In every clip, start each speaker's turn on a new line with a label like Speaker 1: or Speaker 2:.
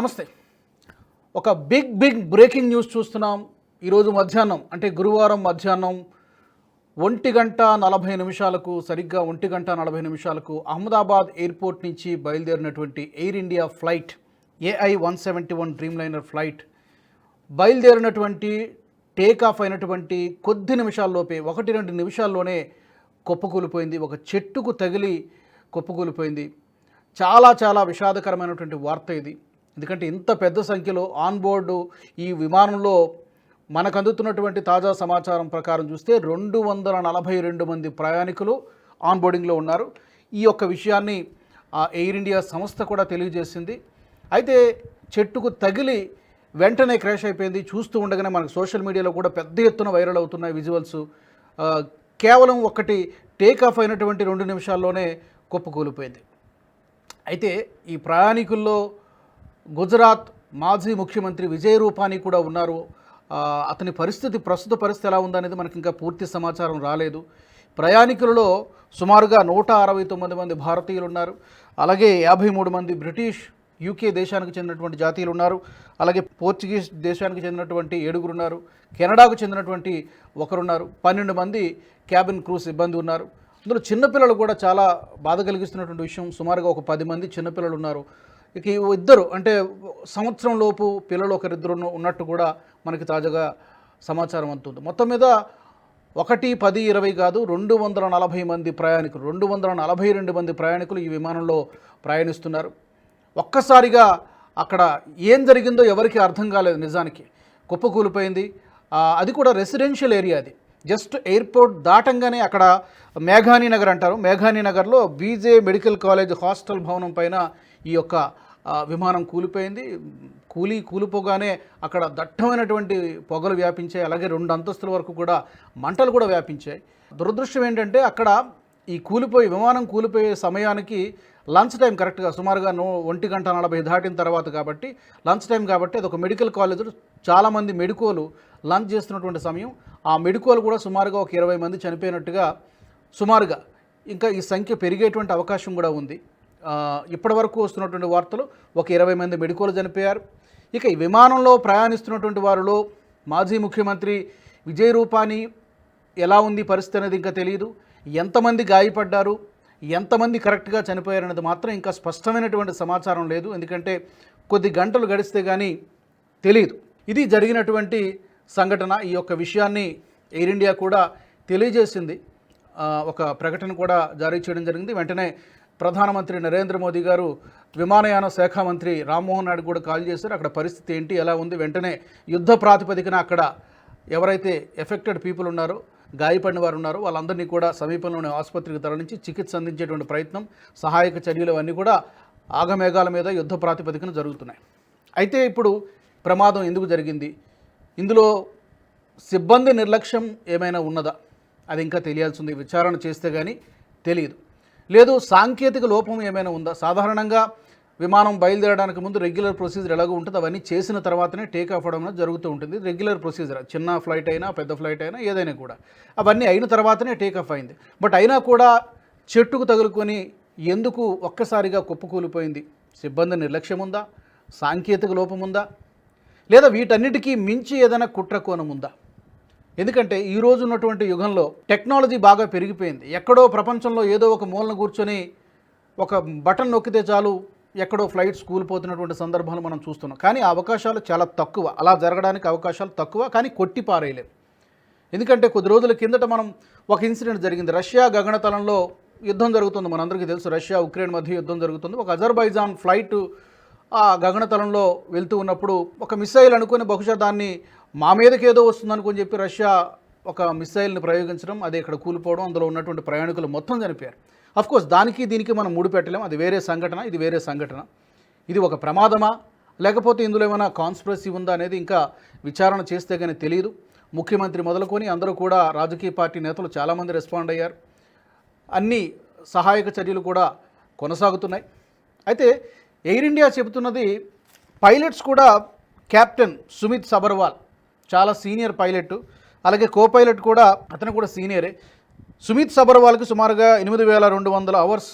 Speaker 1: నమస్తే. ఒక big big breaking news చూస్తున్నాం. ఈరోజు మధ్యాహ్నం అంటే గురువారం మధ్యాహ్నం ఒంటి గంట నలభై నిమిషాలకు సరిగ్గా ఒంటి గంట నలభై నిమిషాలకు అహ్మదాబాద్ ఎయిర్పోర్ట్ నుంచి బయలుదేరినటువంటి Air India flight AI one seventy one Dreamliner flight బయలుదేరినటువంటి take off అయినటువంటి కొద్ది నిమిషాల్లోపే ఒకటి రెండు నిమిషాల్లోనే కుప్పకూలిపోయింది. ఒక చెట్టుకు తగిలి కుప్పకూలిపోయింది. చాలా చాలా విషాదకరమైనటువంటి వార్త ఇది. ఎందుకంటే ఇంత పెద్ద సంఖ్యలో ఆన్ బోర్డు ఈ విమానంలో మనకు అందుతున్నటువంటి తాజా సమాచారం ప్రకారం చూస్తే రెండు వందల నలభై రెండు మంది ప్రయాణికులు ఆన్ బోర్డింగ్లో ఉన్నారు. ఈ యొక్క విషయాన్ని ఆ ఎయిర్ ఇండియా సంస్థ కూడా తెలియజేసింది. అయితే చెట్టుకు తగిలి వెంటనే క్రాష్ అయిపోయింది. చూస్తూ ఉండగానే మనకు సోషల్ మీడియాలో కూడా పెద్ద ఎత్తున వైరల్ అవుతున్నాయి విజువల్స్. కేవలం ఒకటి టేక్ ఆఫ్ అయినటువంటి రెండు నిమిషాల్లోనే కుప్పకూలిపోయింది. అయితే ఈ ప్రయాణికుల్లో గుజరాత్ మాజీ ముఖ్యమంత్రి విజయ్ రూపానీ కూడా ఉన్నారు. అతని పరిస్థితి ప్రస్తుత పరిస్థితి ఎలా ఉందనేది మనకి ఇంకా పూర్తి సమాచారం రాలేదు. ప్రయాణికులలో సుమారుగా నూట అరవై తొమ్మిది మంది భారతీయులు ఉన్నారు అలాగే యాభై మూడు మంది బ్రిటిష్ యూకే దేశానికి చెందినటువంటి జాతీయులు ఉన్నారు అలాగే పోర్చుగీస్ దేశానికి చెందినటువంటి ఏడుగురు ఉన్నారు కెనడాకు చెందినటువంటి ఒకరున్నారు. పన్నెండు మంది క్యాబిన్ క్రూ సిబ్బంది ఉన్నారు. అందులో చిన్నపిల్లలు కూడా చాలా బాధ కలిగిస్తున్నటువంటి విషయం. సుమారుగా ఒక పది మంది చిన్నపిల్లలు ఉన్నారు. ఇక ఇద్దరు అంటే సంవత్సరం లోపు పిల్లలు ఒకరిద్దరు ఉన్నట్టు కూడా మనకి తాజాగా సమాచారం అందుతుంది. మొత్తం మీద ఒకటి పది ఇరవై కాదు రెండు వందల నలభై మంది ప్రయాణికులు రెండు వందల నలభై రెండు మంది ప్రయాణికులు ఈ విమానంలో ప్రయాణిస్తున్నారు. ఒక్కసారిగా అక్కడ ఏం జరిగిందో ఎవరికి అర్థం కాలేదు నిజానికి. కుప్పకూలిపోయింది అది కూడా రెసిడెన్షియల్ ఏరియా అది. జస్ట్ ఎయిర్పోర్ట్ దాటంగానే అక్కడ మేఘాని నగర్ అంటారు. మేఘాని నగర్లో బీజే మెడికల్ కాలేజ్ హాస్టల్ భవనం పైన ఈ యొక్క విమానం కూలిపోయింది. కూలి కూలిపోగానే అక్కడ దట్టమైనటువంటి పొగలు వ్యాపించాయి. అలాగే రెండు అంతస్తుల వరకు కూడా మంటలు కూడా వ్యాపించాయి. దురదృష్టం ఏంటంటే అక్కడ ఈ కూలిపోయి విమానం కూలిపోయే సమయానికి లంచ్ టైం కరెక్ట్గా సుమారుగా నో ఒంటి గంట నలభై దాటిన తర్వాత కాబట్టి లంచ్ టైం కాబట్టి అది ఒక మెడికల్ కాలేజ్. చాలామంది మెడికోలు లంచ్ చేస్తున్నటువంటి సమయం. ఆ మెడికోలు కూడా సుమారుగా ఒక ఇరవై మంది చనిపోయినట్టుగా సుమారుగా ఇంకా ఈ సంఖ్య పెరిగేటువంటి అవకాశం కూడా ఉంది. ఇప్పటి వరకు వస్తున్నటువంటి వార్తలు ఒక ఇరవై మంది మెడికోలు చనిపోయారు. ఇక ఈ విమానంలో ప్రయాణిస్తున్నటువంటి వారిలో మాజీ ముఖ్యమంత్రి విజయ్ రూపానీ ఎలా ఉంది పరిస్థితి అనేది ఇంకా తెలియదు ఎంతమంది గాయపడ్డారు? ఎంతమంది కరెక్ట్గా చనిపోయారనేది మాత్రం ఇంకా స్పష్టమైనటువంటి సమాచారం లేదు. ఎందుకంటే కొద్ది గంటలు గడిస్తే కానీ తెలియదు ఇది జరిగినటువంటి సంఘటన ఈ యొక్క విషయాన్ని ఎయిర్ ఇండియా కూడా తెలియజేసింది. ఒక ప్రకటన కూడా జారీ చేయడం జరిగింది. వెంటనే ప్రధానమంత్రి నరేంద్ర మోదీ గారు విమానయాన శాఖ మంత్రి రామ్మోహన్ నాయుడు కూడా కాల్ చేశారు. అక్కడ పరిస్థితి ఏంటి? ఎలా ఉంది? వెంటనే యుద్ధ ప్రాతిపదికన అక్కడ ఎవరైతే ఎఫెక్టెడ్ పీపుల్ ఉన్నారో గాయపడిన వారు ఉన్నారో వాళ్ళందరినీ కూడా సమీపంలోని ఆసుపత్రికి తరలించి చికిత్స అందించేటువంటి ప్రయత్నం సహాయక చర్యలు అవన్నీ కూడా ఆగమేఘాల మీద యుద్ధ ప్రాతిపదికన జరుగుతున్నాయి. అయితే ఇప్పుడు ప్రమాదం ఎందుకు జరిగింది? ఇందులో సిబ్బంది నిర్లక్ష్యం ఏమైనా ఉన్నదా? అది ఇంకా తెలియాల్సింది. విచారణ చేస్తే కానీ తెలియదు. లేదు సాంకేతిక లోపం ఏమైనా ఉందా? సాధారణంగా విమానం బయలుదేరడానికి ముందు రెగ్యులర్ ప్రొసీజర్ ఎలాగో ఉంటుంది అవన్నీ చేసిన తర్వాతనే టేక్ ఆఫ్ అవడం జరుగుతూ ఉంటుంది. రెగ్యులర్ ప్రొసీజర్ చిన్న ఫ్లైట్ అయినా పెద్ద ఫ్లైట్ అయినా ఏదైనా కూడా. అవన్నీ అయిన తర్వాతనే టేక్ ఆఫ్ అయింది. బట్ అయినా కూడా చెట్టుకు తగులుకొని ఎందుకు ఒక్కసారిగా కుప్పకూలిపోయింది సిబ్బంది నిర్లక్ష్యం ఉందా? సాంకేతిక లోపం ఉందా? లేదా వీటన్నిటికీ మించి ఏదైనా కుట్ర కోణం ఉందా? ఎందుకంటే ఈ రోజు ఉన్నటువంటి యుగంలో టెక్నాలజీ బాగా పెరిగిపోయింది. ఎక్కడో ప్రపంచంలో ఏదో ఒక మూలన కూర్చొని ఒక బటన్ నొక్కితే చాలు ఎక్కడో ఫ్లైట్స్ కూలిపోతున్నటువంటి సందర్భాలు మనం చూస్తున్నాం. కానీ అవకాశాలు చాలా తక్కువ. అలా జరగడానికి అవకాశాలు తక్కువ కానీ కొట్టి పారేయలేదు ఎందుకంటే కొద్ది రోజుల కిందట మనం ఒక ఇన్సిడెంట్ జరిగింది. రష్యా గగనతలంలో యుద్ధం జరుగుతుంది. మనందరికీ తెలుసు రష్యా ఉక్రెయిన్ మధ్య యుద్ధం జరుగుతుంది. ఒక అజర్బైజాన్ ఫ్లైట్ ఆ గగనతలంలో వెళ్తూ ఉన్నప్పుడు ఒక మిసైల్ అనుకుని బహుశా దాన్ని మా మీదకి ఏదో వస్తుందనుకుని చెప్పి రష్యా ఒక మిసైల్ని ప్రయోగించడం అది ఇక్కడ కూలిపోవడం అందులో ఉన్నటువంటి ప్రయాణికులు మొత్తం చనిపోయారు. అఫ్కోర్స్ దానికి దీనికి మనం ముడి పెట్టలేం. అది వేరే సంఘటన ఇది వేరే సంఘటన. ఇది ఒక ప్రమాదమా? లేకపోతే ఇందులో ఏమైనా కాన్స్పిరసీ ఉందా అనేది ఇంకా విచారణ చేస్తే కానీ తెలియదు. ముఖ్యమంత్రి మొదలుకొని అందరూ కూడా రాజకీయ పార్టీ నేతలు చాలామంది రెస్పాండ్ అయ్యారు. అన్ని సహాయక చర్యలు కూడా కొనసాగుతున్నాయి. అయితే ఎయిర్ ఇండియా చెబుతున్నది పైలట్స్ కూడా కెప్టెన్ సుమిత్ సబర్వాల్. చాలా సీనియర్ పైలట్. అలాగే కో పైలట్ కూడా అతను కూడా సీనియరే. సుమిత్ సబర్వాల్కి సుమారుగా ఎనిమిది వేల రెండు వందల అవర్స్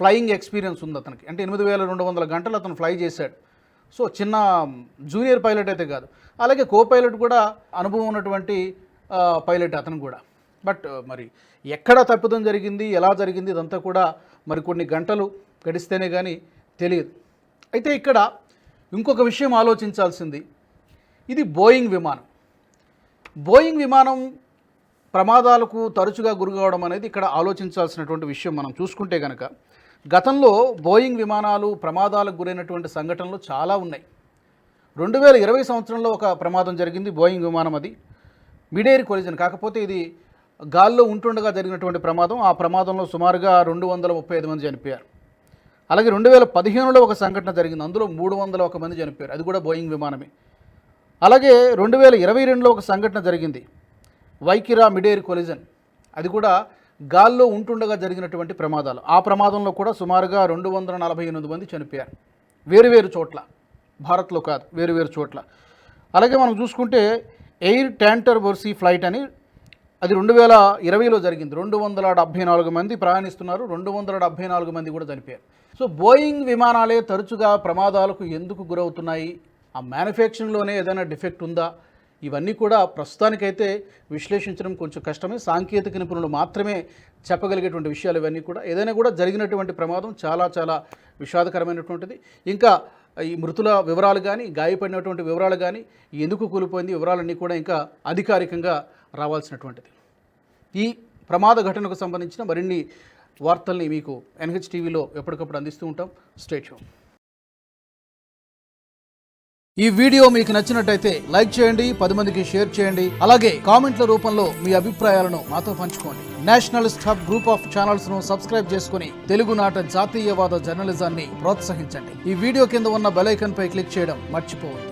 Speaker 1: ఫ్లయింగ్ ఎక్స్పీరియన్స్ ఉంది అతనికి. అంటే ఎనిమిది వేల రెండు వందల గంటలు అతను ఫ్లై చేశాడు. సో చిన్న జూనియర్ పైలట్ అయితే కాదు. అలాగే కో పైలట్ కూడా అనుభవం ఉన్నటువంటి పైలట్ అతను కూడా. బట్ మరి ఎక్కడ తప్పిదం జరిగింది ఎలా జరిగింది ఇదంతా కూడా మరి కొన్ని గంటలు గడిస్తేనే కానీ తెలియదు. అయితే ఇక్కడ ఇంకొక విషయం ఆలోచించాల్సింది. ఇది బోయింగ్ విమానం. బోయింగ్ విమానం ప్రమాదాలకు తరచుగా గురికావడం అనేది ఇక్కడ ఆలోచించాల్సినటువంటి విషయం మనం చూసుకుంటే కనుక గతంలో బోయింగ్ విమానాలు ప్రమాదాలకు గురైనటువంటి సంఘటనలు చాలా ఉన్నాయి. రెండు వేల ఇరవై సంవత్సరంలో ఒక ప్రమాదం జరిగింది బోయింగ్ విమానం అది. మిడేరి కొలిజన్ కాకపోతే ఇది గాల్లో ఉంటుండగా జరిగినటువంటి ప్రమాదం. ఆ ప్రమాదంలో సుమారుగా రెండు వందల ముప్పై ఐదు మంది చనిపోయారు. అలాగే రెండు వేల పదిహేనులో ఒక సంఘటన జరిగింది. అందులో మూడు వందల ఒక మంది చనిపోయారు. అది కూడా బోయింగ్ విమానమే. అలాగే రెండు వేల ఇరవై రెండులో ఒక సంఘటన జరిగింది. వైకిరా మిడేర్ కొలిజన్. అది కూడా గాల్లో ఉంటుండగా జరిగినటువంటి ప్రమాదాలు. ఆ ప్రమాదంలో కూడా సుమారుగా రెండు వందల నలభై ఎనిమిది మంది చనిపోయారు. వేరువేరు చోట్ల. భారత్లో కాదు వేరువేరు చోట్ల. అలాగే మనం చూసుకుంటే ఎయిర్ ట్యాంటర్ వర్సీ ఫ్లైట్ అని అది రెండు వేల ఇరవైలో జరిగింది. రెండు వందల డెబ్భై నాలుగు మంది ప్రయాణిస్తున్నారు. రెండు వందల డెబ్బై నాలుగు మంది కూడా చనిపోయారు. సో బోయింగ్ విమానాలే తరచుగా ప్రమాదాలకు ఎందుకు గురవుతున్నాయి? ఆ మ్యానుఫ్యాక్చరింగ్లోనే ఏదైనా డిఫెక్ట్ ఉందా? ఇవన్నీ కూడా ప్రస్తుతానికైతే విశ్లేషించడం కొంచెం కష్టమే. సాంకేతిక నిపుణులు మాత్రమే చెప్పగలిగేటువంటి విషయాలు ఇవన్నీ కూడా. ఏదైనా కూడా జరిగినటువంటి ప్రమాదం చాలా చాలా విషాదకరమైనటువంటిది. ఇంకా ఈ మృతుల వివరాలు కానీ గాయపడినటువంటి వివరాలు కానీ ఎందుకు కూలిపోయింది? వివరాలన్నీ కూడా ఇంకా అధికారికంగా రావాల్సినటువంటిది. ఈ ప్రమాద ఘటనకు సంబంధించిన మరిన్ని వార్తల్ని మీకు ఎన్హెచ్ టీవీలో ఎప్పటికప్పుడు అందిస్తూ ఉంటాం. స్టేట్ ఈ వీడియో మీకు నచ్చినట్టయితే లైక్ చేయండి పది మందికి షేర్ చేయండి. అలాగే కామెంట్ల రూపంలో మీ అభిప్రాయాలను మాతో పంచుకోండి. నేషనల్ హబ్ గ్రూప్ ఆఫ్ ఛానల్స్ను సబ్స్క్రైబ్ చేసుకుని తెలుగునాట జాతీయవాద జర్నలిజాన్ని ప్రోత్సహించండి. ఈ వీడియో కింద ఉన్న బెలైకన్ పై క్లిక్ చేయడం మర్చిపోవద్దు.